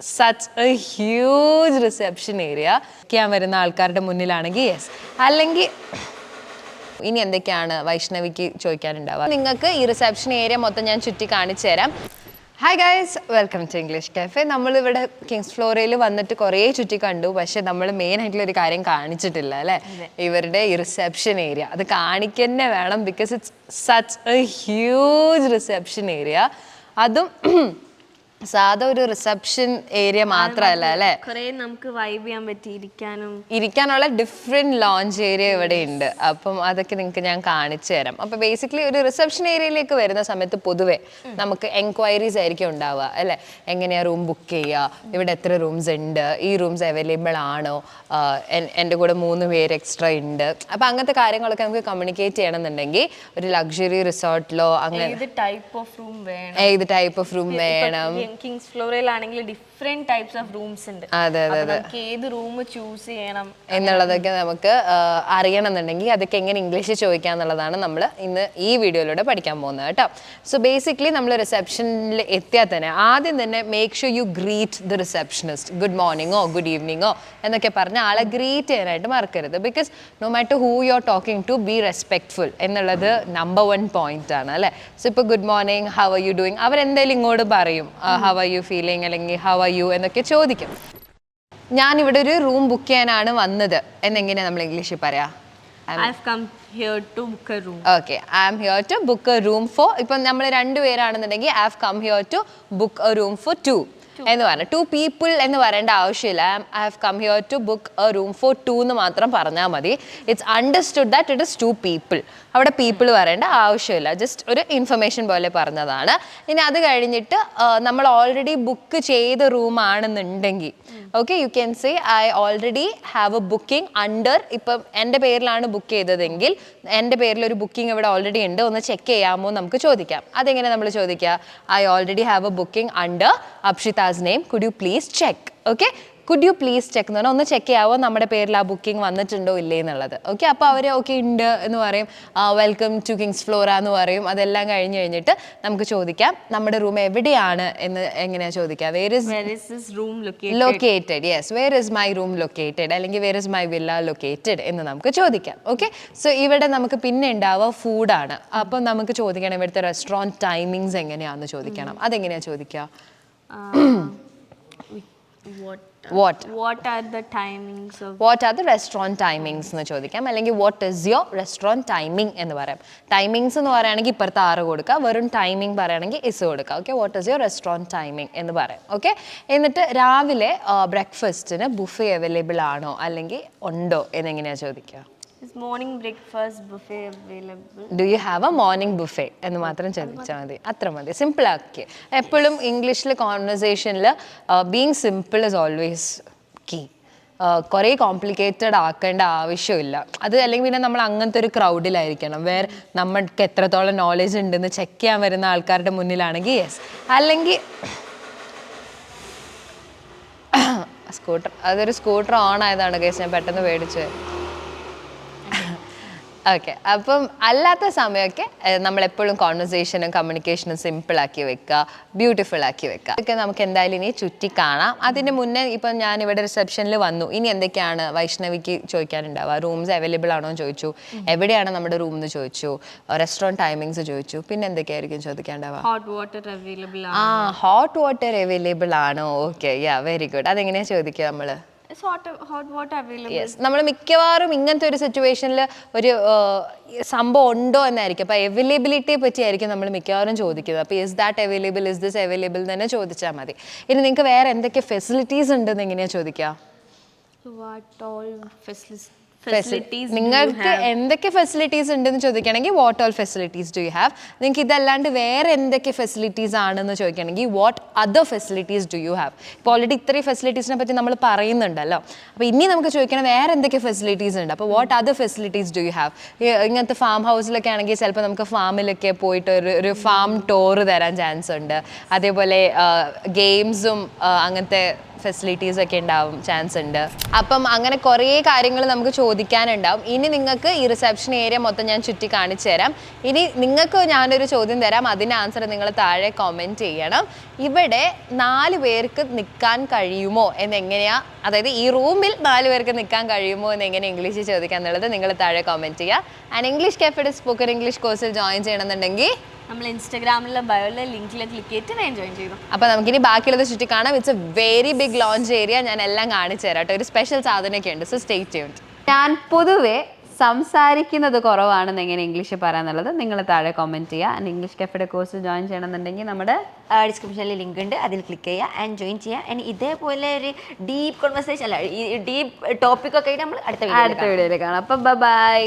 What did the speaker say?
Such a huge reception area ഞാൻ വരുന്ന ആൾക്കാരുടെ മുന്നിലാണെങ്കിൽ യെസ് അല്ലെങ്കിൽ ഇനി എന്തൊക്കെയാണ് വൈഷ്ണവിക്ക് ചോദിക്കാനുണ്ടാവുക? നിങ്ങൾക്ക് ഈ റിസപ്ഷൻ ഏരിയ മൊത്തം ഞാൻ ചുറ്റി കാണിച്ചു തരാം. Hi guys welcome to English cafe നമ്മളിവിടെ കിങ്സ് ഫ്ലോറയിൽ വന്നിട്ട് കുറേ ചുറ്റി കണ്ടു. പക്ഷെ നമ്മൾ മെയിൻ ആയിട്ടുള്ള ഒരു കാര്യം കാണിച്ചിട്ടില്ല അല്ലേ? ഇവരുടെ ഈ റിസപ്ഷൻ ഏരിയ അത് കാണിക്കന്നെ വേണം because it's such a huge reception area അതും സാധാ ഒരു റിസപ്ഷൻ ഏരിയ മാത്രല്ല അല്ലേ? കുറെ നമുക്ക് വൈബ് ചെയ്യാൻ പറ്റി ഇരിക്കാനും. ഇരിക്കാനുള്ള ഡിഫറെന്റ് ലോഞ്ച് ഏരിയ ഇവിടെ ഉണ്ട്. അപ്പം അതൊക്കെ നിങ്ങൾക്ക് ഞാൻ കാണിച്ചു തരാം. അപ്പൊ ബേസിക്കലി ഒരു റിസപ്ഷൻ ഏരിയയിലേക്ക് വരുന്ന സമയത്ത് പൊതുവെ നമുക്ക് എൻക്വയറീസ് ആയിരിക്കും ഉണ്ടാവുക അല്ലെ? എങ്ങനെയാ റൂം ബുക്ക് ചെയ്യുക? ഇവിടെ എത്ര റൂംസ് ഉണ്ട്? ഈ റൂംസ് അവൈലബിൾ ആണോ? എന്റെ കൂടെ മൂന്ന് പേര് എക്സ്ട്രാ ഉണ്ട്. അപ്പൊ അങ്ങനത്തെ കാര്യങ്ങളൊക്കെ നമുക്ക് കമ്മ്യൂണിക്കേറ്റ് ചെയ്യണമെന്നുണ്ടെങ്കിൽ ഒരു ലക്ഷറി റിസോർട്ടിലോ അങ്ങനെ ഏത് ടൈപ്പ് ഓഫ് റൂം വേണം? ഏത് ഫ്ലോറയിലാണെങ്കിൽ of different types of rooms ഉണ്ട്. അതെ അതെ അതെ. നമുക്ക് ഏത് റൂം ചൂസ് ചെയ്യണം എന്നുള്ളതൊക്കെ നമുക്ക് അറിയണം അറിയണമെന്നുണ്ടെങ്കിൽ അതൊക്കെ എങ്ങനെ ഇംഗ്ലീഷിൽ ചോദിക്കാം എന്നുള്ളതാണ് നമ്മൾ ഇന്ന് ഈ വീഡിയോയിലൂടെ പഠിക്കാൻ പോകുന്നത് കേട്ടോ. സോ ബേസിക്കലി നമ്മൾ റിസപ്ഷനിൽ എത്തിയാൽ തന്നെ ആദ്യം തന്നെ make sure you greet the receptionist good മോർണിംഗോ good ഈവനിങ്ങോ എന്നൊക്കെ പറഞ്ഞ് ആളെ ഗ്രീറ്റ് ചെയ്യാനായിട്ട് മറക്കരുത്. Because no matter who you are talking to be respectful എന്നുള്ളത് നമ്പർ വൺ പോയിന്റ് ആണ് അല്ലേ? സോ ഇപ്പോൾ good morning how are you doing അവരെന്തായാലും ഇങ്ങോട്ട് പറയും. ഹൗ ആർ യു ഫീലിംഗ് അല്ലെങ്കിൽ ഹൗ ആർ യു എന്നൊക്കെ ചോദിക്കും. ഞാൻ ഇവിടെ ഒരു റൂം ബുക്ക് ചെയ്യാനാണ് വന്നത്. എന്നെങ്ങനെ നമ്മൾ ഇംഗ്ലീഷിൽ പറയാം? Okay I am here to book a room for ഇപ്പം നമ്മൾ രണ്ടുപേരാണെന്നുണ്ടെങ്കിൽ I have come here to book a room for two എന്ന് പറഞ്ഞു. ടു പീപ്പിൾ എന്ന് പറയേണ്ട ആവശ്യമില്ല. I have come here to book a room for two എന്ന് മാത്രം പറഞ്ഞാൽ മതി. It's understood that it is two people അവിടെ പീപ്പിൾ പറയേണ്ട ആവശ്യമില്ല. ജസ്റ്റ് ഒരു ഇൻഫർമേഷൻ പോലെ പറഞ്ഞതാണ്. ഇനി അത് കഴിഞ്ഞിട്ട് നമ്മൾ ഓൾറെഡി ബുക്ക് ചെയ്ത റൂം ആണെന്നുണ്ടെങ്കിൽ okay you can say I already have a booking under ഇപ്പം എന്റെ പേരിലാണ് ബുക്ക് ചെയ്തതെങ്കിൽ എന്റെ പേരിൽ ഒരു ബുക്കിംഗ് ഇവിടെ ഓൾറെഡി ഉണ്ട് ഒന്ന് ചെക്ക് ചെയ്യാമോ നമുക്ക് ചോദിക്കാം. അതെങ്ങനെ നമ്മൾ ചോദിക്കുക? I already have a booking under അപ്ഷിതാസ് name could you please check Okay? Could you please check എന്ന് പറഞ്ഞാൽ ഒന്ന് ചെക്ക് ചെയ്യാവോ? നമ്മുടെ പേരിൽ ആ ബുക്കിംഗ് വന്നിട്ടുണ്ടോ ഇല്ലേ എന്നുള്ളത്. ഓക്കെ അപ്പോൾ അവർ ഓക്കെ ഉണ്ട് എന്ന് പറയും. വെൽക്കം ടു കിങ്സ് ഫ്ലോറ എന്ന് പറയും. അതെല്ലാം കഴിഞ്ഞ് കഴിഞ്ഞിട്ട് നമുക്ക് ചോദിക്കാം നമ്മുടെ റൂം എവിടെയാണ്? എന്ന് എങ്ങനെയാണ് ചോദിക്കുക. Where is room located yes where is my room located അല്ലെങ്കിൽ where is my villa located എന്ന് നമുക്ക് ചോദിക്കാം. ഓക്കെ സോ ഇവിടെ നമുക്ക് പിന്നെ ഉണ്ടാവുക ഫുഡാണ് അപ്പം നമുക്ക് ചോദിക്കണം ഇവിടുത്തെ റെസ്റ്റോറന്റ് ടൈമിങ്സ് എങ്ങനെയാണെന്ന് ചോദിക്കണം. അതെങ്ങനെയാണ് ചോദിക്കുക? What what what are the timings what are the restaurant timings എന്ന് ചോദിക്കാം. അല്ലെങ്കിൽ what is your restaurant timing എന്ന് പറയാം. ടൈമിങ്സ് എന്ന് പറയുകയാണെങ്കിൽ ഇപ്പുറത്ത് ആറ് കൊടുക്കുക. വെറും ടൈമിംഗ് പറയുകയാണെങ്കിൽ ഇസ് കൊടുക്കുക. Okay what is your restaurant timing എന്ന് പറയാം. ഓക്കെ എന്നിട്ട് രാവിലെ ബ്രേക്ക്ഫാസ്റ്റിന് ബുഫേ അവൈലബിൾ ആണോ അല്ലെങ്കിൽ ഉണ്ടോ എന്നെങ്ങനെയാണ് ചോദിക്കുക? Is morning breakfast buffet available do you have a morning buffet എന്ന് മാത്രം ചോദിച്ചാൽ മതി. അത്ര മതി. സിമ്പിൾ ആക്കി. എപ്പോഴും ഇംഗ്ലീഷിൽ കോൺവെർസേഷനിൽ being simple is always key കുറേ കോംപ്ലിക്കേറ്റഡ് ആക്കേണ്ട ആവശ്യമില്ല. അത് അല്ലെങ്കിൽ പിന്നെ നമ്മൾ അങ്ങനത്തെ ഒരു ക്രൗഡിലായിരിക്കണം വേർ നമ്മൾക്ക് എത്രത്തോളം നോളേജ് ഉണ്ടെന്ന് ചെക്ക് ചെയ്യാൻ വരുന്ന ആൾക്കാരുടെ മുന്നിലാണെങ്കിൽ യെസ് അല്ലെങ്കിൽ സ്കൂട്ടർ അതൊരു സ്കൂട്ടർ ഓൺ ആയതാണ് കേസ് ഞാൻ പെട്ടെന്ന് മേടിച്ചു ഓക്കെ അപ്പം അല്ലാത്ത സമയമൊക്കെ നമ്മൾ എപ്പോഴും കോൺവെർസേഷനും കമ്മ്യൂണിക്കേഷനും സിമ്പിൾ ആക്കി വെക്കുക ബ്യൂട്ടിഫുൾ ആക്കി വെക്കുക. ഒക്കെ നമുക്ക് എന്തായാലും ഇനി ചുറ്റി കാണാം. അതിന് മുന്നേ ഇപ്പം ഞാൻ ഇവിടെ റിസപ്ഷനിൽ വന്നു. ഇനി എന്തൊക്കെയാണ് വൈഷ്ണവിക്ക് ചോദിക്കാനുണ്ടാവുക? റൂംസ് അവൈലബിൾ ആണോ എന്ന് ചോദിച്ചു. എവിടെയാണ് നമ്മുടെ റൂം എന്ന് ചോദിച്ചു. റെസ്റ്റോറന്റ് ടൈമിങ്സ് ചോദിച്ചു. പിന്നെ എന്തൊക്കെയായിരിക്കും ചോദിക്കാണ്ടാവുക ഹോട്ട് വാട്ടർ അവൈലബിൾ ആ ഹോട്ട് വാട്ടർ അവൈലബിൾ ആണോ? ഓക്കെ യാ വെരി ഗുഡ് അതെങ്ങനെയാണ് ചോദിക്കുക നമ്മൾ യെസ് നമ്മൾ മിക്കവാറും ഇങ്ങനത്തെ ഒരു സിറ്റുവേഷനിൽ ഒരു സംഭവം ഉണ്ടോ എന്നായിരിക്കും. അപ്പോൾ അവൈലബിലിറ്റിയെ പറ്റിയായിരിക്കും നമ്മൾ മിക്കവാറും ചോദിക്കുന്നത്. അപ്പോൾ is that available is this available തന്നെ ചോദിച്ചാൽ മതി. ഇനി നിങ്ങൾക്ക് വേറെ എന്തൊക്കെ ഫെസിലിറ്റീസ് ഉണ്ടെന്ന് എങ്ങനെയാണ് ചോദിക്കുക വാട്ട് ഓൾ ഫെസിലിറ്റീസ് നിങ്ങൾക്ക് എന്തൊക്കെ ഫെസിലിറ്റീസ് ഉണ്ടെന്ന് ചോദിക്കുകയാണെങ്കിൽ what all facilities do you have നിങ്ങൾക്ക് ഇതല്ലാണ്ട് വേറെ എന്തൊക്കെ ഫെസിലിറ്റീസ് ആണെന്ന് ചോദിക്കുകയാണെങ്കിൽ what other facilities do you have ഇപ്പോൾ ഓൾറെഡി ഇത്രയും ഫെസിലിറ്റീസിനെ പറ്റി നമ്മൾ പറയുന്നുണ്ടല്ലോ. അപ്പോൾ ഇനി നമുക്ക് ചോദിക്കണം വേറെ എന്തൊക്കെ ഫെസിലിറ്റീസ് ഉണ്ട്? അപ്പോൾ what other facilities do you have ഇങ്ങനത്തെ ഫാം ഹൗസിലൊക്കെ ആണെങ്കിൽ ചിലപ്പോൾ നമുക്ക് ഫാമിലൊക്കെ പോയിട്ട് ഒരു ഒരു ഫാം ടൂർ തരാൻ ചാൻസ് ഉണ്ട്. അതേപോലെ ഗെയിംസും അങ്ങനത്തെ ഫെസിലിറ്റീസ് ഒക്കെ ഉണ്ടാവും ചാൻസ് ഉണ്ട് അപ്പം അങ്ങനെ കുറേ കാര്യങ്ങൾ നമുക്ക് ചോദിക്കാനുണ്ടാവും. ഇനി നിങ്ങൾക്ക് ഈ റിസപ്ഷൻ ഏരിയ മൊത്തം ഞാൻ ചുറ്റി കാണിച്ചു തരാം. ഇനി നിങ്ങൾക്ക് ഞാനൊരു ചോദ്യം തരാം. അതിന്റെ ആൻസർ നിങ്ങൾ താഴെ കമന്റ് ചെയ്യണം. ഇവിടെ നാല് പേർക്ക് നിൽക്കാൻ കഴിയുമോ എന്നെങ്ങനെയാ? അതായത് ഈ റൂമിൽ നാല് പേർക്ക് നിൽക്കാൻ കഴിയുമോ എന്ന് എങ്ങനെ ഇംഗ്ലീഷിൽ ചോദിക്കുക എന്നുള്ളത് നിങ്ങൾ താഴെ കമന്റ് ചെയ്യുക ആൻഡ് ഇംഗ്ലീഷ് കഫയുടെ സ്പോക്കൺ ഇംഗ്ലീഷ് കോഴ്സിൽ ജോയിൻ ചെയ്യണമെന്നുണ്ടെങ്കിൽ നമ്മൾ ഇൻസ്റ്റാഗ്രാമിലെ ബയോയിലെ ലിങ്കിലെ ക്ലിക്ക് ചെയ്തിട്ട് ഞാൻ ജോയിൻ ചെയ്തു. അപ്പൊ നമുക്കിനി ബാക്കിയുള്ളത് ചുറ്റി കാണാം. It's a very big lounge area ഞാൻ എല്ലാം കാണിച്ചു തരാം കേട്ടോ. ഒരു സ്പെഷ്യൽ സാധനമൊക്കെ ഉണ്ട്. സോ സ്റ്റേ ട്യൂൺഡ് ഞാൻ പൊതുവെ സംസാരിക്കുന്നത് കുറവാണെന്ന് എങ്ങനെ ഇംഗ്ലീഷ് പറയാന്നുള്ളത് നിങ്ങൾ താഴെ കമന്റ് ചെയ്യുക. ആൻഡ് ഇംഗ്ലീഷ് കഫയുടെ കോഴ്സ് ജോയിൻ ചെയ്യണമെന്നുണ്ടെങ്കിൽ നമ്മുടെ ഡിസ്ക്രിപ്ഷനിൽ ലിങ്ക് ഉണ്ട്. അതിൽ ക്ലിക്ക് ചെയ്യുക ആൻഡ് ജോയിൻ ചെയ്യുക. ആൻഡ് ഇതേപോലെ ഒരു ഡീപ് കോൺവെർസേഷൻ അല്ല ഈ ഡീപ് ടോപ്പിക് ഒക്കെ ആയിട്ട് നമ്മൾ അടുത്ത വീഡിയോയിൽ അടുത്ത വീഡിയോയിൽ കാണാം. അപ്പം ബൈ